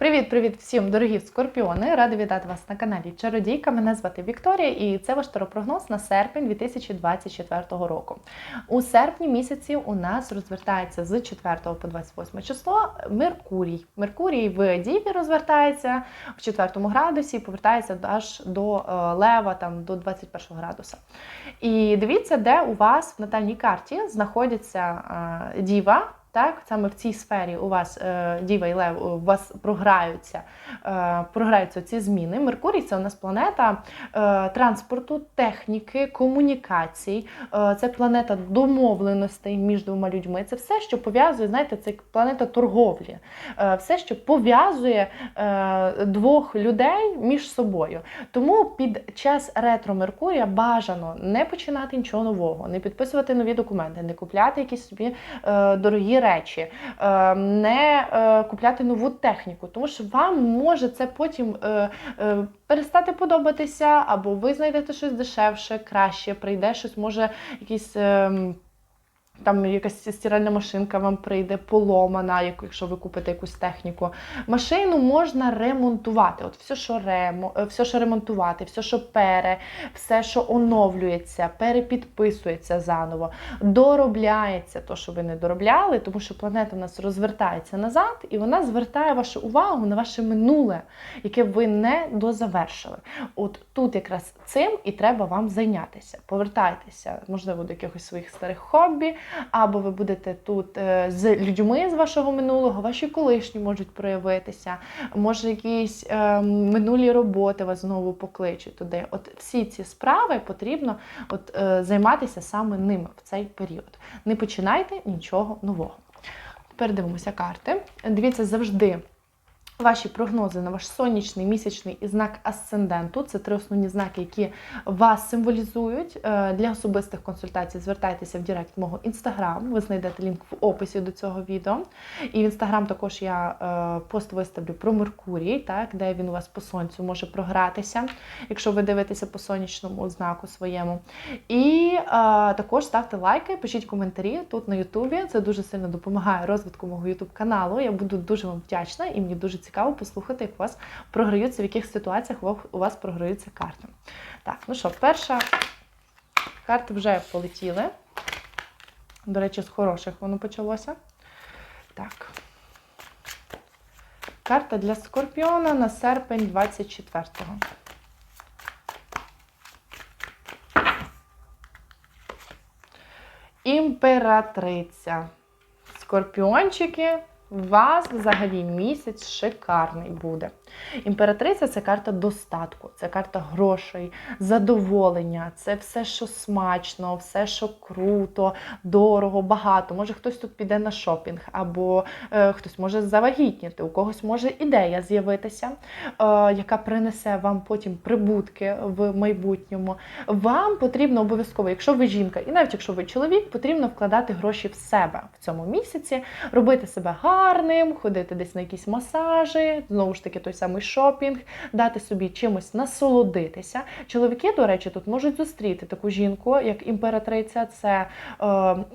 Привіт-привіт всім, дорогі скорпіони! Рада вітати вас на каналі Чародійка. Мене звати Вікторія, і це ваш таропрогноз на серпень 2024 року. У серпні місяці у нас розвертається з 4 по 28 число Меркурій. Меркурій в Діві розвертається в 4 градусі повертається аж до е, Лева, там до 21 градуса. І дивіться, де у вас в натальній карті знаходиться е, Діва. Так, саме в цій сфері у вас е, Діва і Лев у вас програються, е, програються ці зміни. Меркурій це у нас планета е, транспорту, техніки, комунікацій. Е, це планета домовленостей між двома людьми. Це все, що пов'язує, знаєте, це планета торговлі, е, все, що пов'язує е, двох людей між собою. Тому під час ретро Меркурія бажано не починати нічого нового, не підписувати нові документи, не купляти якісь собі е, дорогі речі, е, не е, купляти нову техніку, тому що вам може це потім е, е, перестати подобатися, або ви знайдете щось дешевше, краще, прийде щось, може якийсь. Там якась стиральна машинка вам прийде поломана, як- якщо ви купите якусь техніку. Машину можна ремонтувати. От все, що ремо, е, все, що ремонтувати, все, що пере, все, що оновлюється, перепідписується заново, доробляється то, що ви не доробляли, тому що планета у нас розвертається назад, і вона звертає вашу увагу на ваше минуле, яке ви не дозавершили. От тут якраз цим і треба вам зайнятися. Повертайтеся, можливо, до якихось своїх старих хобі, або ви будете тут е, з людьми з вашого минулого, ваші колишні можуть проявитися, може, якісь е, минулі роботи вас знову покличуть туди. От всі ці справи потрібно от, е, займатися саме ними в цей період. Не починайте нічого нового. Тепер дивимося карти. Дивіться завжди. Ваші прогнози на ваш сонячний, місячний і знак асценденту це три основні знаки, які вас символізують. Е, Для особистих консультацій звертайтеся в Директ мого інстаграм. Ви знайдете лінк в описі до цього відео. І в інстаграм також я е, пост виставлю про Меркурій, так, де він у вас по сонцю може програтися, якщо ви дивитеся по сонячному знаку своєму. І е, також ставте лайки, пишіть коментарі тут на Ютубі. Це дуже сильно допомагає розвитку мого Ютуб каналу. Я буду дуже вам вдячна і мені дуже цікаво послухати, як у вас програються, в яких ситуаціях у вас програються карти. Так, ну що, перша карти вже полетіли. До речі, з хороших воно почалося. Так. Карта для Скорпіона на серпень 24-го. Імператриця. Скорпіончики, у вас взагалі місяць шикарний буде. Імператриця це карта достатку, це карта грошей, задоволення, це все, що смачно, все, що круто, дорого, багато. Може, хтось тут піде на шопінг, або е, хтось може завагітніти, у когось може ідея з'явитися, е, яка принесе вам потім прибутки в майбутньому. Вам потрібно обов'язково, якщо ви жінка, і навіть якщо ви чоловік, потрібно вкладати гроші в себе в цьому місяці, робити себе гарним, ходити десь на якісь масажі, знову ж таки, той самий шопінг, дати собі чимось насолодитися. Чоловіки, до речі, тут можуть зустріти таку жінку, як імператриця. Це, е,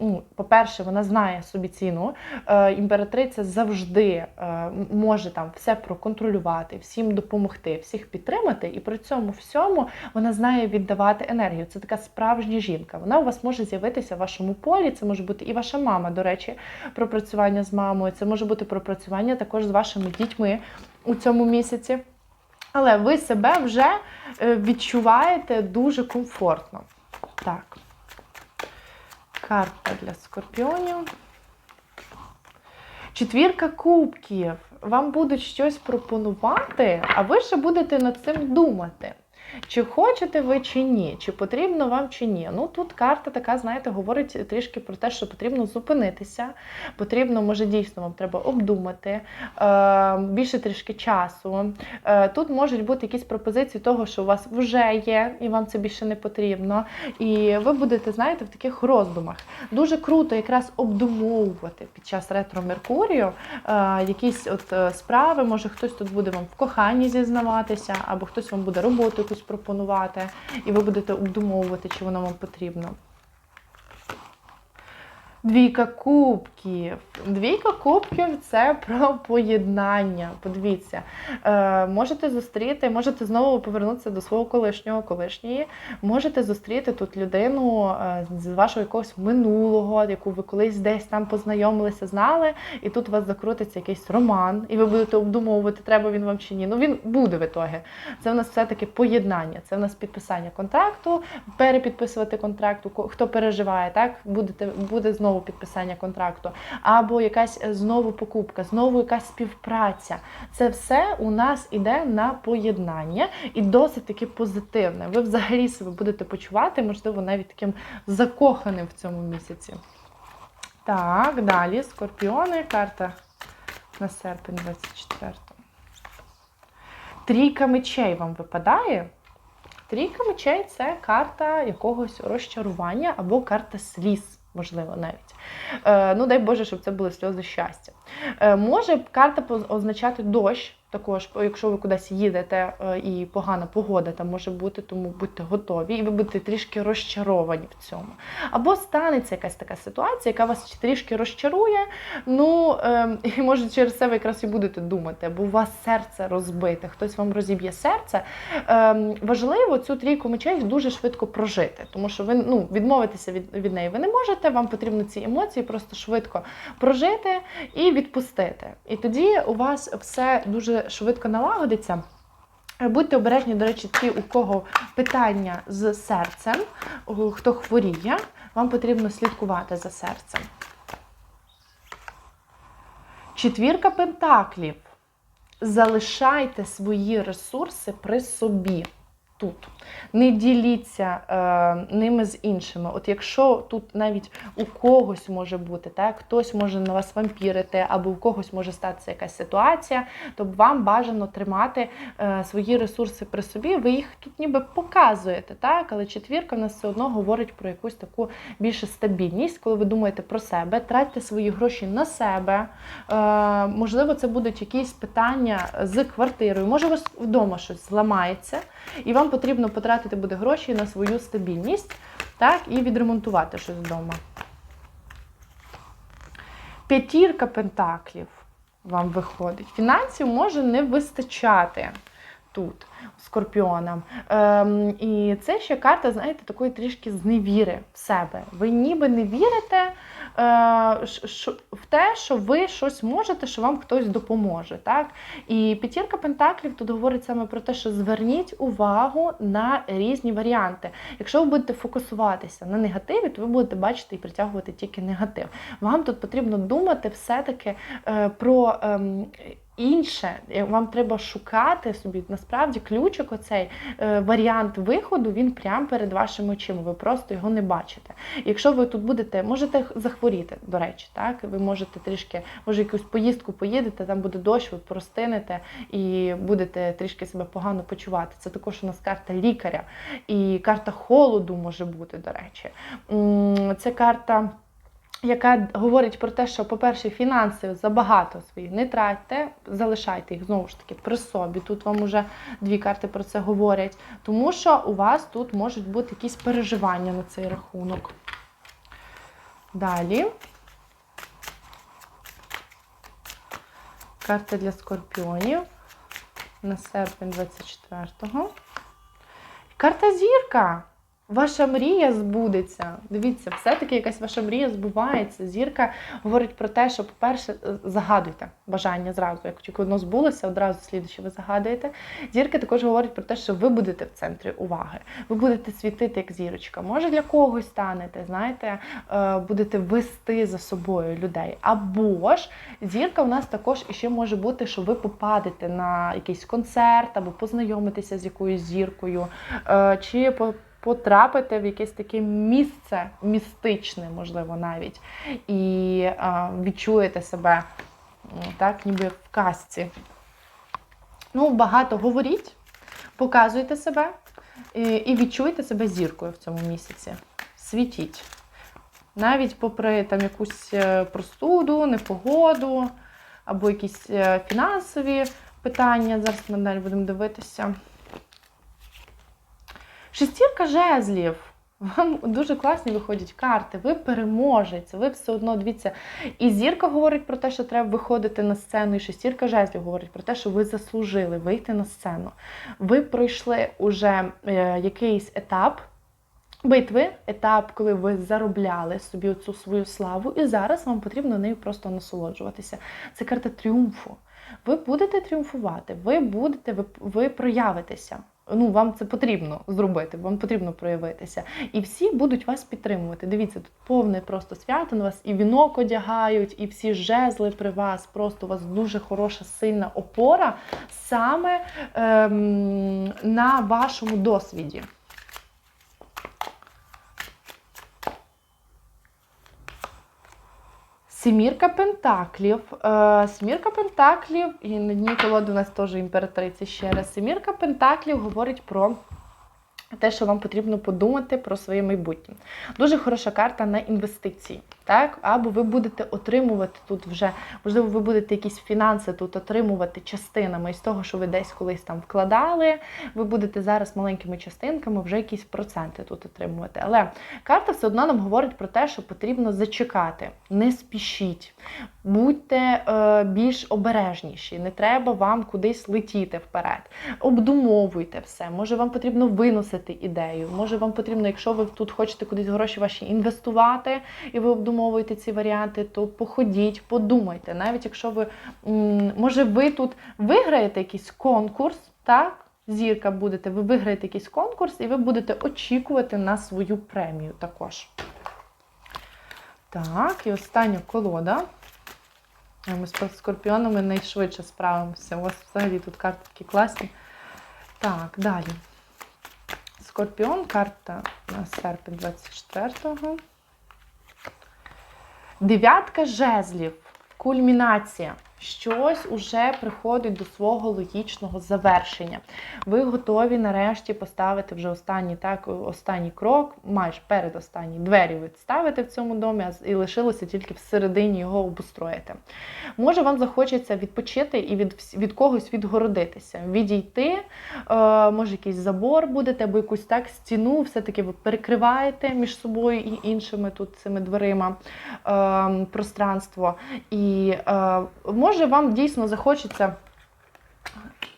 ну, по-перше, вона знає собі ціну. Е, імператриця завжди е, може там все проконтролювати, всім допомогти, всіх підтримати, і при цьому всьому вона знає віддавати енергію. Це така справжня жінка. Вона у вас може з'явитися в вашому полі. Це може бути і ваша мама, до речі, пропрацювання з мамою. Це може бути пропрацювання також з вашими дітьми у цьому місяці. Але ви себе вже е, відчуваєте дуже комфортно. Так. Карта для скорпіонів. Четвірка кубків. Вам будуть щось пропонувати, а ви ще будете над цим думати. Чи хочете ви чи ні, чи потрібно вам чи ні. Ну тут карта така, знаєте, говорить трішки про те, що потрібно зупинитися. Потрібно, може, дійсно вам треба обдумати е, більше трішки часу. Е, тут можуть бути якісь пропозиції того, що у вас вже є, і вам це більше не потрібно. І ви будете, знаєте, в таких роздумах. Дуже круто якраз обдумовувати під час ретро Меркурію е, якісь от справи. Може, хтось тут буде вам в коханні зізнаватися, або хтось вам буде роботу якусь пропонувати, і ви будете обдумовувати, чи воно вам потрібно. Двійка кубків. Двійка кубків це про поєднання. Подивіться, е, можете зустріти, можете знову повернутися до свого колишнього колишньої. Можете зустріти тут людину е, з вашого якогось минулого, яку ви колись десь там познайомилися, знали, і тут у вас закрутиться якийсь роман, і ви будете обдумовувати, треба він вам чи ні. Ну він буде в ітогі. Це в нас все-таки поєднання, це в нас підписання контракту, перепідписувати контракту, хто переживає, так будете буде знову підписання контракту, або якась е, знову покупка, знову якась співпраця. Це все у нас іде на поєднання і досить таки позитивне. Ви взагалі себе будете почувати, можливо, навіть таким закоханим в цьому місяці. Так, далі скорпіони, карта на серпень 24. Трійка мечей вам випадає. Трійка мечей це карта якогось розчарування або карта сліз, можливо, навіть. Е, ну, дай Боже, щоб це були сльози щастя. Е, може карта означати дощ, також, якщо ви кудись їдете е, і погана погода там може бути, тому будьте готові, і ви будете трішки розчаровані в цьому. Або станеться якась така ситуація, яка вас трішки розчарує. Ну ем, і може через це ви якраз і будете думати, бо у вас серце розбите, хтось вам розіб'є серце. Ем, важливо цю трійку мечей дуже швидко прожити, тому що ви ну, відмовитися від, від неї ви не можете. Вам потрібно ці емоції просто швидко прожити і відпустити. І тоді у вас все дуже швидко налагодиться. Е, Будьте обережні, до речі, ті, у кого питання з серцем, хто хворіє, вам потрібно слідкувати за серцем. Четвірка пентаклів. Залишайте свої ресурси при собі тут. Не діліться е, ними з іншими. От якщо тут навіть у когось може бути, так, хтось може на вас вампірити, або у когось може статися якась ситуація, то вам бажано тримати е, свої ресурси при собі. Ви їх тут ніби показуєте, так, але четвірка в нас все одно говорить про якусь таку більше стабільність, коли ви думаєте про себе, тратьте свої гроші на себе. Е, можливо, це будуть якісь питання з квартирою. Може, у вас вдома щось зламається, і вам потрібно потратити буде гроші на свою стабільність, так, і відремонтувати щось вдома. П'ятірка пентаклів вам виходить. Фінансів може не вистачати тут скорпіонам. Ем, і це ще карта, знаєте, такої трішки зневіри в себе. Ви ніби не вірите в те, що ви щось можете, що вам хтось допоможе. Так? І п'ятірка пентаклів тут говорить саме про те, що зверніть увагу на різні варіанти. Якщо ви будете фокусуватися на негативі, то ви будете бачити і притягувати тільки негатив. Вам тут потрібно думати все-таки е, про. Інше, Е, вам треба шукати собі насправді ключик, оцей е, варіант виходу, він прямо перед вашими очима. Ви просто його не бачите. Якщо ви тут будете, можете захворіти, до речі, так ви можете трішки, може, якусь поїздку поїдете, там буде дощ, ви простинете і будете трішки себе погано почувати. Це також у нас карта лікаря і карта холоду може бути, до речі. Це карта яка говорить про те, що, по-перше, фінанси забагато свої не тратьте, залишайте їх знову ж таки при собі. Тут вам уже дві карти про це говорять, тому що у вас тут можуть бути якісь переживання на цей рахунок. Далі. Карта для скорпіонів на серпень 24-го. Карта зірка. Ваша мрія збудеться. Дивіться, все-таки якась ваша мрія збувається. Зірка говорить про те, що, по-перше, е, загадуйте бажання зразу. Як тільки воно збулося, одразу слідуюче ви загадуєте. Зірка також говорить про те, що ви будете в центрі уваги. Ви будете світити як зірочка. Може, для когось станете, знаєте, е, будете вести за собою людей. Або ж зірка у нас також ще може бути, що ви попадете на якийсь концерт або познайомитеся з якоюсь зіркою, е, чи по потрапите в якесь таке місце містичне, можливо, навіть, і е, відчуєте себе так, ніби в казці. Ну, багато говоріть, показуйте себе і, і відчуйте себе зіркою в цьому місяці. Світіть. Навіть попри там якусь е, простуду, непогоду або якісь е, фінансові питання. Зараз ми далі будемо дивитися. Шестірка жезлів. Вам дуже класні виходять карти, ви переможець, ви все одно дивіться. І зірка говорить про те, що треба виходити на сцену, і шестірка жезлів говорить про те, що ви заслужили вийти на сцену. Ви пройшли уже е, якийсь етап битви, етап, коли ви заробляли собі цю свою славу, і зараз вам потрібно нею просто насолоджуватися. Це карта тріумфу. Ви будете тріумфувати, ви будете, ви, ви проявитеся. Ну, вам це потрібно зробити, вам потрібно проявитися. І всі будуть вас підтримувати. Дивіться, тут повне просто свято на вас, і вінок одягають, і всі жезли при вас. Просто у вас дуже хороша, сильна опора саме ем, на вашому досвіді. Сімірка Пентаклів. Е, Сімірка Пентаклів, і на дні колоди у нас теж імператриця ще раз. Сімірка Пентаклів говорить про те, що вам потрібно подумати про своє майбутнє. Дуже хороша карта на інвестиції. Так? Або ви будете отримувати тут вже, можливо, ви будете якісь фінанси тут отримувати частинами із того, що ви десь колись там вкладали. Ви будете зараз маленькими частинками вже якісь проценти тут отримувати. Але карта все одно нам говорить про те, що потрібно зачекати, не спішіть, будьте е, більш обережніші, не треба вам кудись летіти вперед. Обдумовуйте все. Може, вам потрібно виносити ідею, може вам потрібно, якщо ви тут хочете кудись гроші ваші інвестувати, і ви обдумовуєте, обдумовуєте ці варіанти, то походіть, подумайте. Навіть якщо ви, може, ви тут виграєте якийсь конкурс, так? Зірка будете, ви виграєте якийсь конкурс, і ви будете очікувати на свою премію також. Так, і остання колода. Ми з скорпіонами найшвидше справимося. У вас взагалі тут карти такі класні. Так, далі. Скорпіон, карта на серпень 24-го. Дев'ятка жезлів, кульмінація. Щось уже приходить до свого логічного завершення. Ви готові нарешті поставити вже останній так, останній крок, майже передостанній двері ви ставите в цьому домі, і лишилося тільки всередині його обустроїти. Може, вам захочеться відпочити і від від когось відгородитися, відійти, е, може, якийсь забор будете, або якусь так стіну, все-таки ви перекриваєте між собою і іншими тут цими дверима е, пространство. І е, може вам дійсно захочеться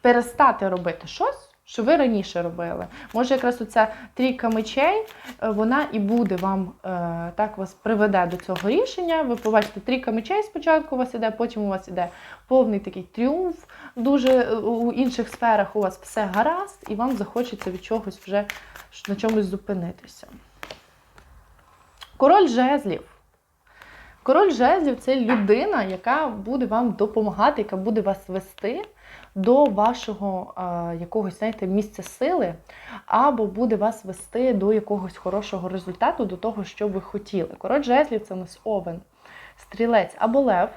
перестати робити щось. Що ви раніше робили. Може, якраз оця трійка мечей, е, вона і буде вам е, так вас приведе до цього рішення. Ви побачите, трійка мечей спочатку у вас іде, потім у вас іде повний такий тріумф. Дуже е, у інших сферах у вас все гаразд, і вам захочеться від чогось вже на чомусь зупинитися. Король жезлів. Король жезлів це людина, яка буде вам допомагати, яка буде вас вести до вашого а, якогось, знаєте, місця сили, або буде вас вести до якогось хорошого результату, до того, що ви хотіли. Король жезлів це у нас овен, стрілець або лев.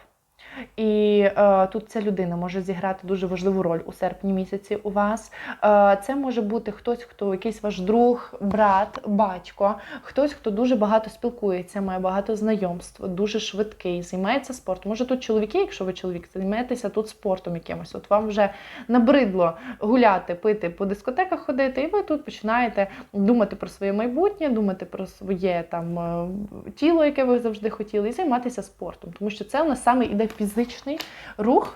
І е, тут ця людина може зіграти дуже важливу роль у серпні місяці у вас. Е, Це може бути хтось, хто якийсь ваш друг, брат, батько, хтось, хто дуже багато спілкується, має багато знайомств, дуже швидкий, займається спортом. Може тут чоловіки, якщо ви чоловік, займаєтеся тут спортом якимось. От вам вже набридло гуляти, пити по дискотеках ходити, і ви тут починаєте думати про своє майбутнє, думати про своє там е, тіло, яке ви завжди хотіли, і займатися спортом, тому що це у нас саме іде фізичний рух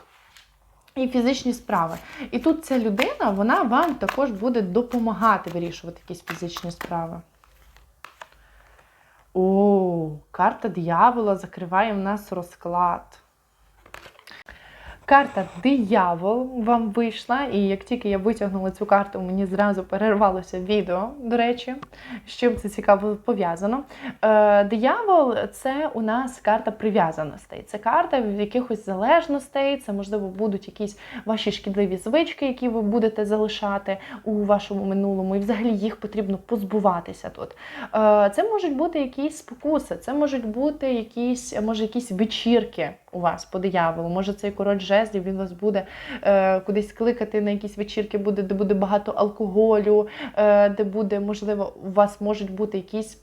і фізичні справи. І тут ця людина, вона вам також буде допомагати вирішувати якісь фізичні справи. О, карта диявола закриває в нас розклад. Карта диявол вам вийшла, і як тільки я витягнула цю карту, мені зразу перервалося відео, до речі, з чим це цікаво пов'язано. Е, Диявол це у нас карта прив'язаностей. Це карта якихось залежностей, це, можливо, будуть якісь ваші шкідливі звички, які ви будете залишати у вашому минулому, і взагалі їх потрібно позбуватися тут. Е, Це можуть бути якісь спокуси, це можуть бути якісь, може, якісь вечірки у вас по дияволу. Може, цей король жезлів, він вас буде е, кудись кликати на якісь вечірки, буде, де буде багато алкоголю, е, де буде, можливо, у вас можуть бути якісь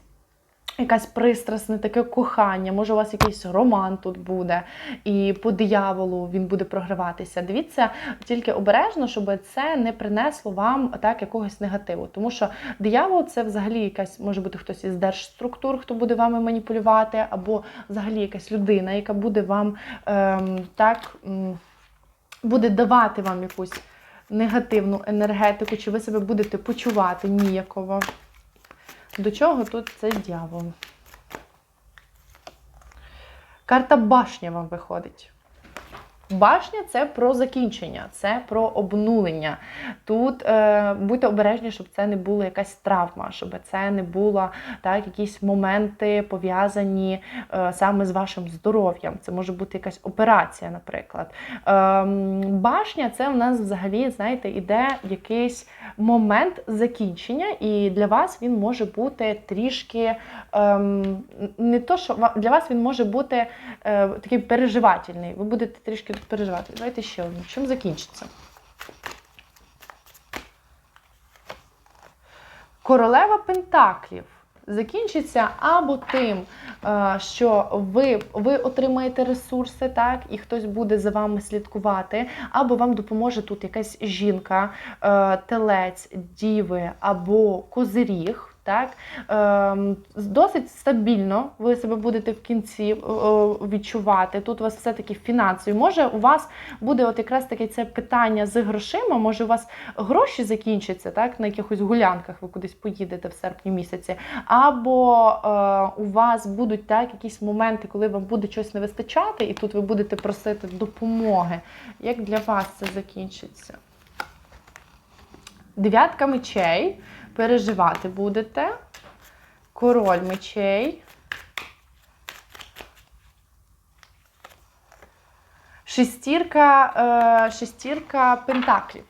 Якась пристрасне таке кохання, може у вас якийсь роман тут буде, і по дияволу він буде програватися. Дивіться тільки обережно, щоб це не принесло вам так якогось негативу. Тому що диявол це взагалі якась може бути хтось із держструктур, хто буде вами маніпулювати, або взагалі якась людина, яка буде вам ем, так м, буде давати вам якусь негативну енергетику, чи ви себе будете почувати ніяково. До чого тут цей дьявол? Карта башня вам виходить. Башня це про закінчення, це про обнулення. Тут е, будьте обережні, щоб це не була якась травма, щоб це не було так, якісь моменти пов'язані е, саме з вашим здоров'ям. Це може бути якась операція, наприклад. Е, башня це в нас взагалі, знаєте, іде якийсь момент закінчення, і для вас він може бути трішки е, не то, що для вас він може бути е, такий переживательний. Ви будете трішки переживати. Давайте ще одну. Чим закінчиться? Королева Пентаклів закінчиться або тим, е, що ви, ви отримаєте ресурси, так, і хтось буде за вами слідкувати, або вам допоможе тут якась жінка, е, телець, діви або козиріг. Так, ем, досить стабільно ви себе будете в кінці е, відчувати. Тут у вас все-таки фінансові. Може, у вас буде от якраз таке це питання з грошима. Може, у вас гроші закінчаться, так, на якихось гулянках ви кудись поїдете в серпні місяці. Або е, у вас будуть так якісь моменти, коли вам буде щось не вистачати, і тут ви будете просити допомоги. Як для вас це закінчиться? Дев'ятка мечей. Переживати будете. Король мечей. Шестірка, е, шестірка пентаклів.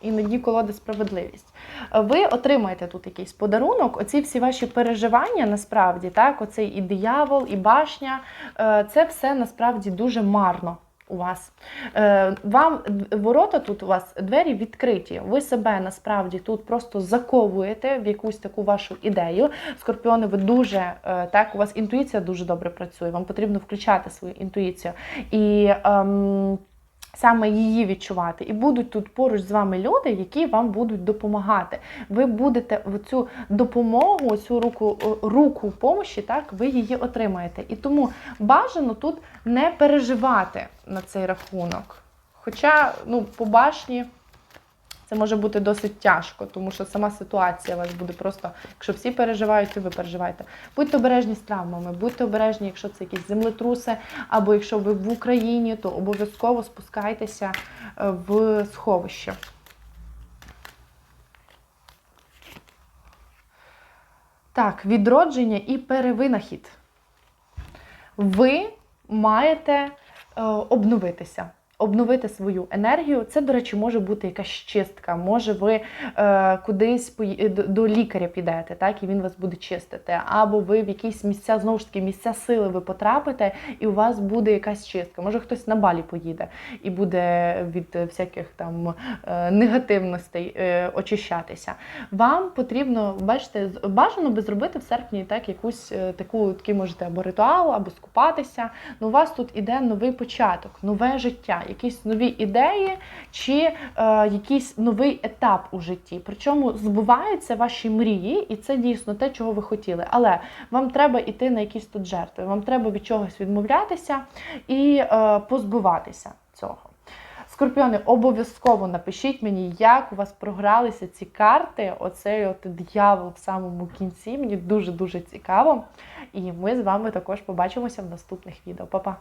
Іноді колода справедливість. Ви отримаєте тут якийсь подарунок. Оці всі ваші переживання, насправді, так, оцей і диявол, і башня, е, це все насправді дуже марно. У вас Е, вам ворота тут у вас двері відкриті. Ви себе насправді тут просто заковуєте в якусь таку вашу ідею. Скорпіони, ви дуже е, так, у вас інтуїція дуже добре працює. Вам потрібно включати свою інтуїцію. І ем, саме її відчувати. І будуть тут поруч з вами люди, які вам будуть допомагати. Ви будете в цю допомогу, цю руку руку помощі, так ви її отримаєте. І тому бажано тут не переживати на цей рахунок. Хоча, ну, по башні. Це може бути досить тяжко, тому що сама ситуація у вас буде просто, якщо всі переживають, то ви переживаєте. Будьте обережні з травмами, будьте обережні, якщо це якісь землетруси, або якщо ви в Україні, то обов'язково спускайтеся е, в сховище. Так, відродження і перевинахід. Ви маєте е, обновитися. Обновити свою енергію. Це, до речі, може бути якась чистка. Може, ви е, кудись пої- до, лікаря підете, так, і він вас буде чистити. Або ви в якісь місця, знову ж таки, місця сили ви потрапите, і у вас буде якась чистка. Може, хтось на балі поїде і буде від всяких там е, негативностей е, очищатися. Вам потрібно, бачите, бажано би зробити в серпні так, якусь е, таку, такий можете або ритуал, або скупатися. Ну, у вас тут іде новий початок, нове життя, якісь нові ідеї чи е, якийсь новий етап у житті. Причому збуваються ваші мрії, і це дійсно те, чого ви хотіли. Але вам треба йти на якісь тут жертви, вам треба від чогось відмовлятися і е, позбуватися цього. Скорпіони, обов'язково напишіть мені, як у вас програлися ці карти. Оцей от дьявол в самому кінці. Мені дуже-дуже цікаво. І ми з вами також побачимося в наступних відео. Па-па!